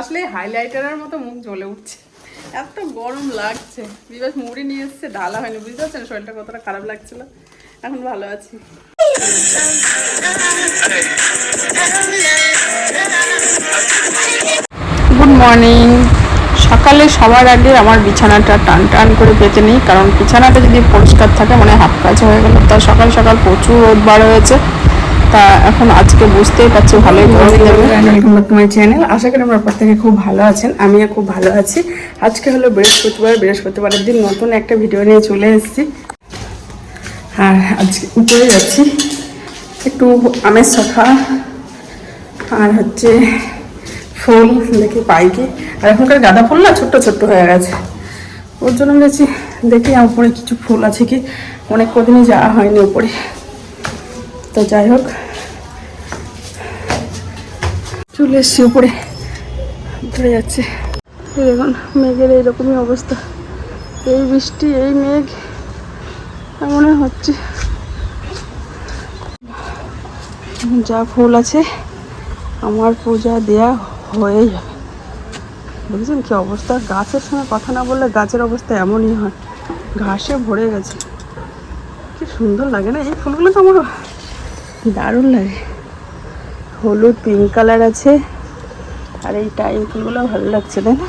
আসলে হাইলাইটারের মতো মুখ জ্বলে উঠছে। এত গরম লাগছে। বিবাস মুড়ি নিয়ে এসছে, ঢালা হয়নি, বুঝতে পারছেন? শরীরটা কতটা খারাপ লাগছিল। এখন ভালো আছি। গুড মর্নিং সকালে সবার আগে আমার বিছানাটা টান টান করে পেতে নিই, কারণ বিছানাটা যদি পরিষ্কার থাকে মানে হাফ কাজ হয়ে গেল। তা সকাল সকাল প্রচুর রোদ বার হয়েছে। তা এখন আজকে বুঝতেই পারছি ভালোই গরম welcome back to my channel আশা করি আমার প্রত্যেকে খুব ভালো আছেন আমিও খুব ভালো আছি। আজকে হলো বৃহস্পতিবার বৃহস্পতিবারের দিন নতুন একটা ভিডিও নিয়ে চলে এসেছি। আর আজকে উপরে যাচ্ছি একটু আমের শাখা আর হচ্ছে ফুল দেখি পাই কি। আর এখনকার গাঁদা ফুল না ছোট্ট ছোট্ট হয়ে গেছে। ওর জন্য গেছি দেখি উপরে কিছু ফুল আছে কি। অনেক কদিনই যাওয়া হয়নি উপরে। তো যাই হোক। চলে এসছি উপরে। উঠে যাচ্ছে। এই দেখুন, মেঘের এইরকমই অবস্থা। এই বৃষ্টি, এই মেঘ, এমনই হচ্ছে। যা ফুল আছে, আমার পূজা দেয়া হয়ে যাবে বুঝছেন কি অবস্থা? গাছের সঙ্গে কথা না বললে গাছের অবস্থা এমনই হয়। ঘাসে ভরে গেছে। কি সুন্দর লাগে না? এই ফুলগুলো তো আমার দারুণ লাগে। হলুদ পিঙ্ক কালার আছে। আর এই টাইম ফুলগুলো ভালো লাগছে, তাই না?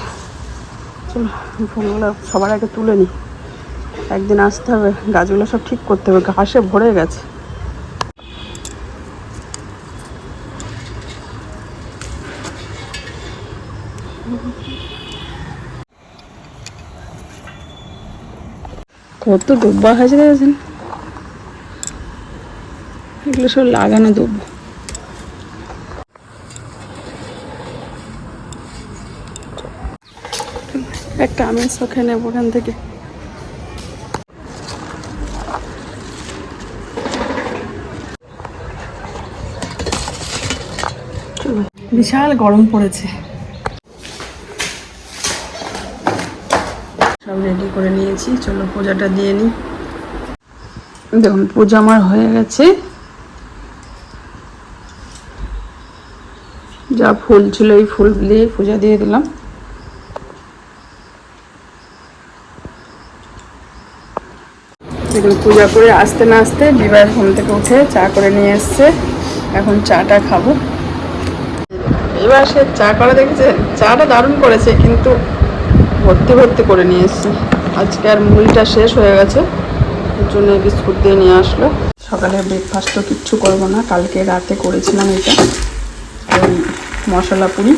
চলো ফুলগুলো সবার আগে তুলে নিই একদিন আসতে হবে, গাছগুলো সব ঠিক করতে হবে, ঘাসে ভরে গেছে। কত ডুব্বা হয়েছে দেখেছেন এগুলো সব লাগানো দুব্ব একটা আমের শখে নেব ওখান থেকে। চলো, বিশাল গরম পড়েছে। সব রেডি করে নিয়েছি। চলো পূজাটা দিয়ে নিই। দেখুন পূজা আমার হয়ে গেছে। যা ফুল ছিল এই ফুল দিয়ে পূজা দিয়ে দিলাম। দেখুন পূজা করে আসতে না আসতে বিবাহ ঘুম থেকে উঠে চা করে নিয়ে এসছে। এখন চাটা খাব। এবার সে চা করা দেখেছে? চাটা দারুণ করেছে, কিন্তু ভর্তি ভর্তি করে নিয়ে এসছি। আজকে আর মুড়িটা শেষ হয়ে গেছে ওর জন্য বিস্কুট দিয়ে নিয়ে আসলো। সকালে ব্রেকফাস্ট তো কিচ্ছু করব না, কালকে রাতে করেছিলাম এটা। মশলা পুরি।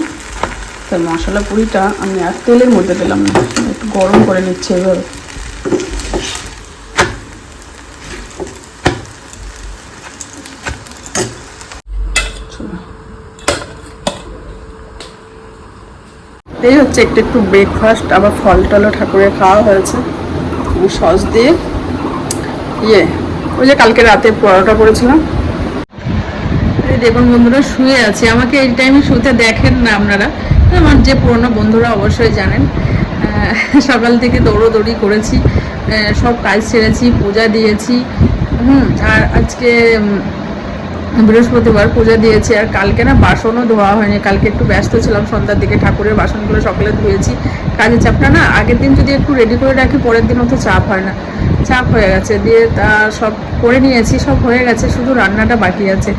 তাই মশলা পুরিটা আমি আর তেলের মধ্যে দিলাম না। একটু গরম করে নিচ্ছে চলো। এই হচ্ছে একটু একটু ব্রেকফাস্ট আবার ফল টলও ঠাকুরের খাওয়া হয়েছে। সস দিয়ে ইয়ে ওই যে কালকে রাতে পরোটা করেছিলাম। দেখুন বন্ধুরা, শুয়ে আছে। আমাকে এই টাইমে শুতে দেখেন না আপনারা। আমার যে পুরনো বন্ধুরা অবশ্যই জানেন। সকাল থেকে দৌড়োদৌড়ি করেছি। সব কাজ সেরেছি, পূজা দিয়েছি। হুম, আর আজকে বৃহস্পতিবার পূজা দিয়েছি। আর কালকে না বাসনও ধোয়া হয়নি। কালকে একটু ব্যস্ত ছিলাম সন্ধ্যার দিকে। ঠাকুরের বাসনগুলো সকালে ধুয়েছি। কাজের চাপটা না আগের দিন যদি একটু রেডি করে রাখি, পরের দিন অত চাপ হয় না। চাপ হয়ে গেছে, দিয়ে তা সব করে নিয়েছি, সব হয়ে গেছে, শুধু রান্নাটা বাকি আছে।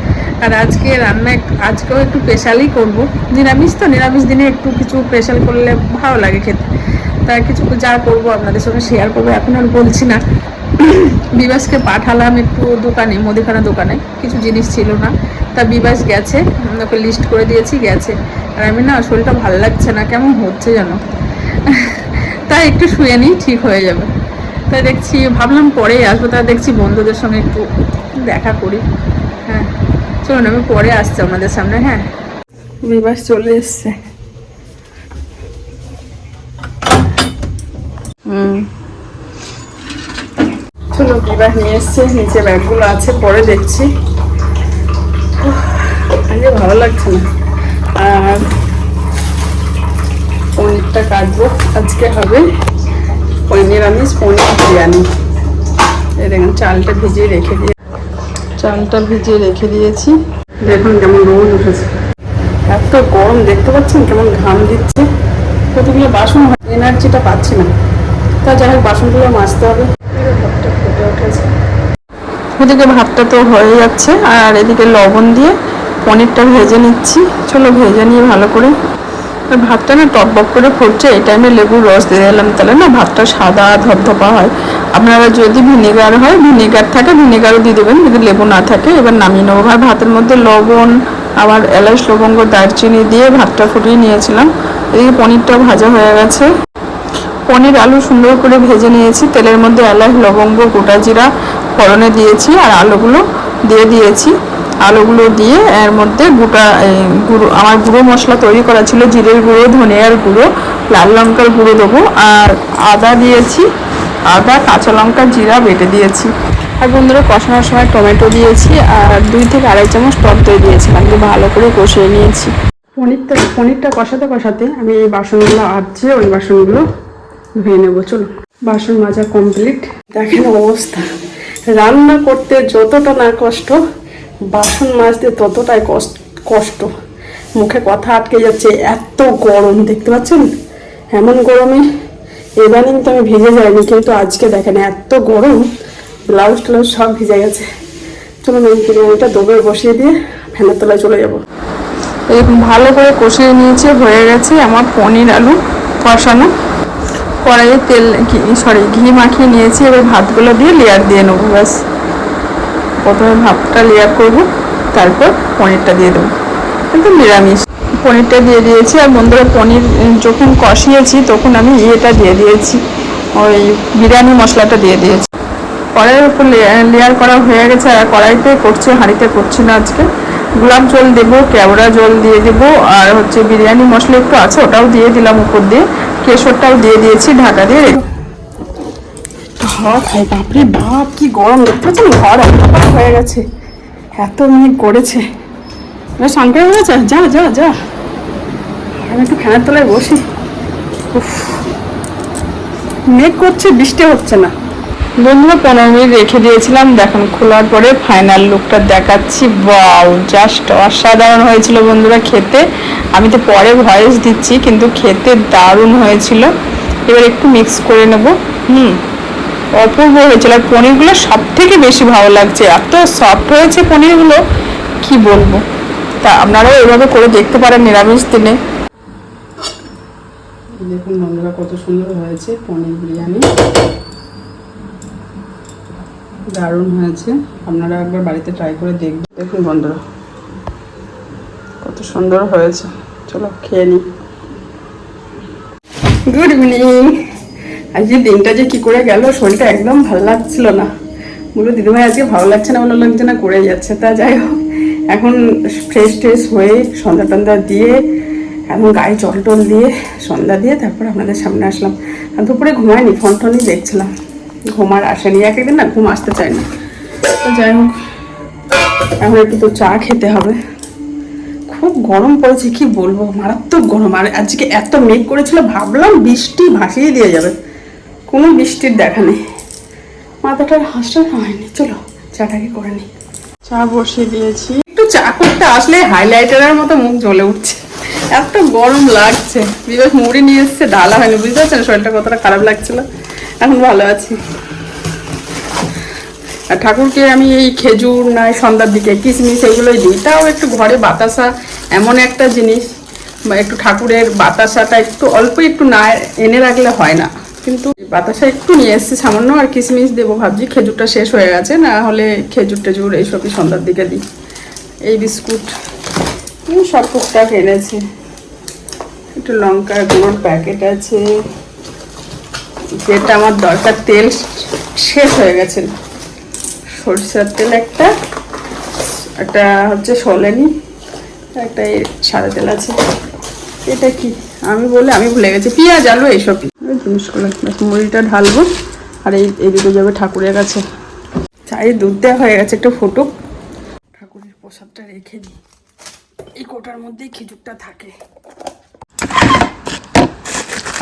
আর আজকে রান্না আজকেও একটু স্পেশালই করব। নিরামিষ তো, নিরামিষ দিনে একটু কিছু স্পেশাল করলে ভালো লাগে খেতে। তা কিছু যা করব আপনাদের সঙ্গে শেয়ার করব, এখন আর বলছি না। বিবাসকে পাঠালাম একটু দোকানে, মুদিখানা দোকানে, কিছু জিনিস ছিল না। তা বিবাস গেছে ওকে লিস্ট করে দিয়েছি, গেছে। আর আমি না, শরীরটা ভালো লাগছে না, কেমন হচ্ছে যেন। তাই একটু শুয়ে নিই, ঠিক হয়ে যাবে। তাই দেখছি, ভাবলাম পরেই আসব, তা দেখছি বন্ধুদের সঙ্গে একটু দেখা করি। হ্যাঁ চলুন, আমি পরে আসছি আমাদের সামনে হ্যাঁ। বিবাস চলে এসছে। হুম। নিয়ে নিচে ব্যাগগুলো আছে, পরে দেখছি। ভালো লাগছে আর আজকে হবে আমিষ, পনির বিরিয়ানি। এই দেখুন, চালটা ভিজিয়ে রেখে দিয়ে চালটা ভিজিয়ে রেখে দিয়েছি। দেখুন কেমন রোদ উঠেছে। এত গরম, দেখতে পাচ্ছেন কেমন ঘাম দিচ্ছে। কতগুলো বাসন এনার্জিটা পাচ্ছি না। তা যাই হোক, বাসনগুলো মাজতে হবে। উঠেছে ওদিকে ভাতটা তো হয়ে যাচ্ছে, আর এদিকে লবণ দিয়ে পনিরটা ভেজে নিচ্ছি। চলো ভেজে নিয়ে ভালো করে ভাতটা না টকবক করে ফুটছে, এই টাইমে লেবুর রস দিয়ে দিলাম। তাহলে না, ভাতটা সাদা ধপধপা হয়। আপনারা যদি ভিনেগার হয়, ভিনেগার থাকে, ভিনেগারও দিয়ে দেবেন, যদি লেবু না থাকে, এবার নামিয়ে নেব। আর ভাতের মধ্যে লবণ, আবার এলাচ, লবঙ্গ, দারচিনি দিয়ে ভাতটা ফুটিয়ে নিয়েছিলাম। এদিকে পনিরটা ভাজা হয়ে গেছে। পনির আলু সুন্দর করে ভেজে নিয়েছি। তেলের মধ্যে এলাচ, লবঙ্গ, গোটা জিরা, ফোড়নে দিয়েছি আর আলুগুলো দিয়ে দিয়েছি। আলুগুলো দিয়ে এর মধ্যে গোটা গুঁড়ো, আমার গুঁড়ো মশলা তৈরি করা ছিল, জিরের গুঁড়ো, ধনিয়ার গুঁড়ো, লাল লঙ্কার গুঁড়ো দেবো, আর আদা দিয়েছি, আদা, কাঁচা লঙ্কা, জিরা বেটে দিয়েছি। আর বন্ধুরা, কষানোর সময় টমেটো দিয়েছি, আর দুই থেকে আড়াই চামচ টক দই দিয়েছিলাম, দিয়ে ভালো করে কষিয়ে নিয়েছি। পনিরটা পনিরটা কষাতে কষাতে আমি এই বাসনগুলো আজছে ওই বাসনগুলো ধুয়ে নেব, চলো। বাসন মাজা কমপ্লিট দেখেন অবস্থা। রান্না করতে যতটা না কষ্ট বাসন মাজতে ততটাই কষ্ট। মুখে কথা আটকে যাচ্ছে, এত গরম, দেখতে পাচ্ছেন? এমন গরমে এবারিং তো আমি ভিজে যাইনি, কিন্তু আজকে দেখেন এত গরম, ব্লাউজ ট্লাউজ সব ভিজে গেছে। চলো আমি বিরিয়ানিটা দোবে বসিয়ে দিয়ে ফ্যানের তলায় চলে যাব। এরকম ভালো করে কষিয়ে নিয়েছে, হয়ে গেছে আমার পনির আলু কষানো। কড়াইয়ে তেল সরি ঘি মাখিয়ে নিয়েছি, এবার ভাতগুলো দিয়ে লেয়ার দিয়ে নেব, ব্যাস। প্রথমে ভাতটা লেয়ার করব, তারপর পনিরটা দিয়ে দেবো। কিন্তু নিরামিষ। পনিরটা দিয়ে দিয়েছি, আর বন্ধুরা পনির যখন কষিয়েছি তখন আমি ইয়েটা দিয়ে দিয়েছি, ওই বিরিয়ানি মশলাটা দিয়ে দিয়েছি। কড়াইয়ের উপর লেয়ার করা হয়ে গেছে, আর কড়াইতে করছি, হাঁড়িতে করছি না আজকে। গোলাপ জল দেবো, কেওড়া জল দিয়ে দেবো, আর হচ্ছে বিরিয়ানি মশলা একটু আছে, ওটাও দিয়ে দিলাম উপর দিয়ে। কেশরটাও দিয়ে দিয়েছি, ঢাকা দিয়ে খাই বাপরে বাপ, কি গরম দেখতে পাচ্ছেন ঘর অন্ধকার হয়ে গেছে, এত মিনিট করেছে স্নান করে হয়েছে যা যা যা। আমি একটু ফ্যানের তলায় বসি। উফ। মেঘ করছে, বৃষ্টি হচ্ছে না। বন্ধুরা, পনেরো মিনিট রেখে দিয়েছিলাম, দেখুন, খোলার পরে ফাইনাল লুকটা দেখাচ্ছি। বাউ জাস্ট অসাধারণ হয়েছিল বন্ধুরা খেতে। আমি তো পরে ভয়েস দিচ্ছি, কিন্তু খেতে দারুণ হয়েছিল। এবার একটু মিক্স করে নেব। হুম। অপূর্ব হয়েছিল। আর পনিরগুলো সব থেকে বেশি ভালো লাগছে। এত সফট হয়েছে পনিরগুলো, কি বলব? তা আপনারাও এভাবে করে দেখতে পারেন নিরামিষ দিনে। দেখুন বন্ধুরা, কত সুন্দর হয়েছে পনির বিরিয়ানি। দারুণ হয়েছে। আপনারা একবার বাড়িতে ট্রাই করে দেখবেন। দেখুন বন্ধুরা, কত সুন্দর হয়েছে। চলো খেয়ে নিই। গুড ইভিনিং আজকে দিনটা যে কি করে গেল শরীরটা একদম ভালো লাগছিল না। বলো দিদিভাই, আজকে ভালো লাগছে না ভালো লাগছে না করে যাচ্ছে। তা যাই হোক, এখন ফ্রেশ ট্রেশ হয়ে সন্ধ্যা টন্ধা দিয়ে, এখন গায়ে জল টল দিয়ে সন্ধ্যা দিয়ে তারপর আপনাদের সামনে আসলাম। আর দুপুরে ঘুমায়নি, ফোন টোনই দেখছিলাম। ঘুম আর আসেনি, এক একদিন না ঘুম আসতে চায় না। তো যাই হোক, এখন একটু তো চা খেতে হবে। খুব গরম পড়েছে, কি বলব? মারাত্মক গরম। আর আজকে এত মেঘ করেছিল, ভাবলাম বৃষ্টি ভাসিয়ে দিয়ে যাবে। কোনো বৃষ্টির দেখা নেই। মাথাটার হাঁসটা হয়নি চলো চাটাকে করে নিই চা বসিয়ে দিয়েছি। একটু চা করতে আসলে হাইলাইটারের মতো মুখ জ্বলে উঠছে। এত গরম লাগছে। বিবেক মুড়ি নিয়ে এসছে ডালা হয়নি বুঝতে পারছেন? শরীরটা কতটা খারাপ লাগছিল। এখন ভালো আছি। আর ঠাকুরকে আমি এই খেজুর নাই সন্ধ্যার দিকে কিশমিশ এগুলোই দিই। তাও একটু ঘরে বাতাসা এমন একটা জিনিস বা একটু ঠাকুরের বাতাসাটা একটু অল্প একটু না এনে রাখলে হয় না। কিন্তু বাতাসা একটু নিয়ে এসেছি, সামান্য আর কিশমিশ দেবো ভাবছি। খেজুরটা শেষ হয়ে গেছে, না হলে খেজুর টেজুর এইসবই সন্ধ্যার দিকে দিই। এই বিস্কুট। সব টুকটাক এনেছি। একটু লঙ্কা গুঁড়োর প্যাকেট আছে। যেটা আমার দরকার, তেল শেষ হয়ে গেছে। সরিষার তেল একটা একটা হচ্ছে সোলেনি, একটা সাদা তেল আছে। এটা কি? আমি বলে, আমি ভুলে গেছি। পেঁয়াজ, আলু এইসব এই জিনিসগুলো মুড়িটা ঢালবো। আর এই এদিকে যাবে ঠাকুরের কাছে। চায়ের দুধ দেওয়া হয়ে গেছে একটু ফুটুক ঠাকুরের প্রসাদটা রেখে দিই। এই কোটার মধ্যেই খেজুরটা থাকে।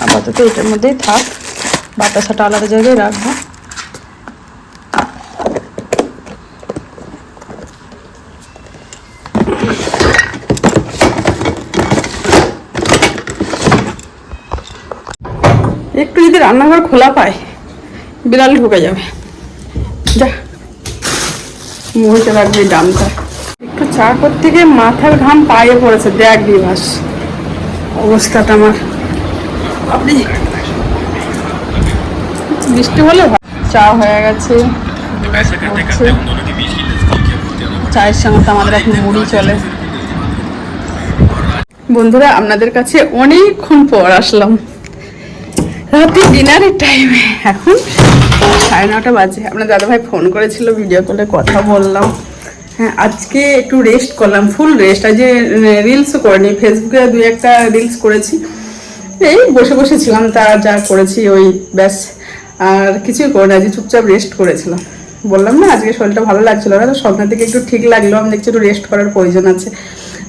আপাতত এটার মধ্যেই থাক। বাতাসাটা আলাদা জায়গায় রাখব যদি রান্নাঘর খোলা পায়, বিড়াল ঢুকে যাবে। যা। মুহূর্তে লাগবে ডামটা। একটু চা করতে গিয়ে মাথার ঘাম পায়ে পড়েছে, দেখ বিভাস। অবস্থাটা আমার। আপনি বৃষ্টি হলে চা হয়ে গেছে। চায়ের সঙ্গে তো আমাদের এখন মুড়ি চলে। বন্ধুরা, আপনাদের কাছে অনেকক্ষণ পর আসলাম। রাতে ডিনারের টাইমে এখন সাড়ে নটা বাজে। আপনার দাদাভাই ফোন করেছিল ভিডিও কলে কথা বললাম। হ্যাঁ আজকে একটু রেস্ট করলাম ফুল রেস্ট আজ রিলসও করিনি ফেসবুকে দুই একটা রিলস করেছি। এই বসে বসে ছিলাম, তা যা করেছি, ওই ব্যাস। আর কিছুই করে না, আজকে চুপচাপ রেস্ট করেছিলাম। বললাম না, আজকে শরীরটা ভালো লাগছিল না, তো সন্ধ্যা থেকে একটু ঠিক লাগল, আমি দেখছি একটু রেস্ট করার প্রয়োজন আছে।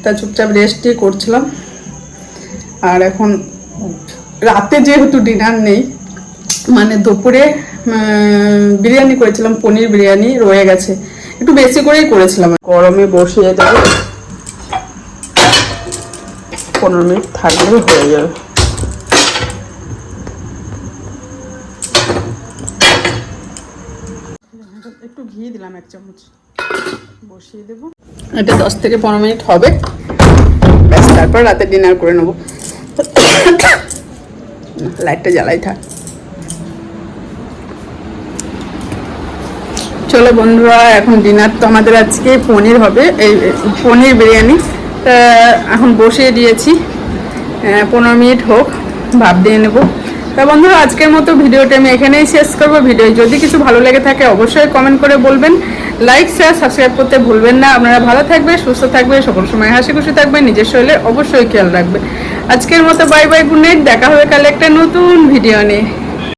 তা চুপচাপ রেস্টই করছিলাম। আর এখন রাতে যেহেতু ডিনার নেই মানে দুপুরে বিরিয়ানি করেছিলাম, পনির বিরিয়ানি রয়ে গেছে। একটু বেশি করেই করেছিলাম। গরমে বসিয়ে দেবো। পনেরো মিনিট থাকলেই হয়ে যাবে। একটু ঘি দিলাম এক বসিয়ে দেবো। এটা দশ থেকে পনেরো মিনিট হবে। তারপর রাতে ডিনার করে নেব। লাইটটা জ্বালাই থাক। চলো বন্ধুরা, এখন ডিনার তো আমাদের আজকে পনির হবে। এই পনির বিরিয়ানি। তা, এখন বসিয়ে দিয়েছি। পনেরো মিনিট হোক ভাব দিয়ে নেব। তা বন্ধুরা, আজকের মতো ভিডিওটা আমি এখানেই শেষ করব। ভিডিও যদি কিছু ভালো লেগে থাকে, অবশ্যই কমেন্ট করে বলবেন। লাইক শেয়ার সাবস্ক্রাইব করতে ভুলবেন না। আপনারা ভালো থাকবে সুস্থ থাকবে সকল সময় হাসি খুশি থাকবে নিজের শরীরের অবশ্যই খেয়াল রাখবে আজকের মতো বাই বাই গুড নাইট দেখা হবে কালে একটা নতুন ভিডিও নিয়ে।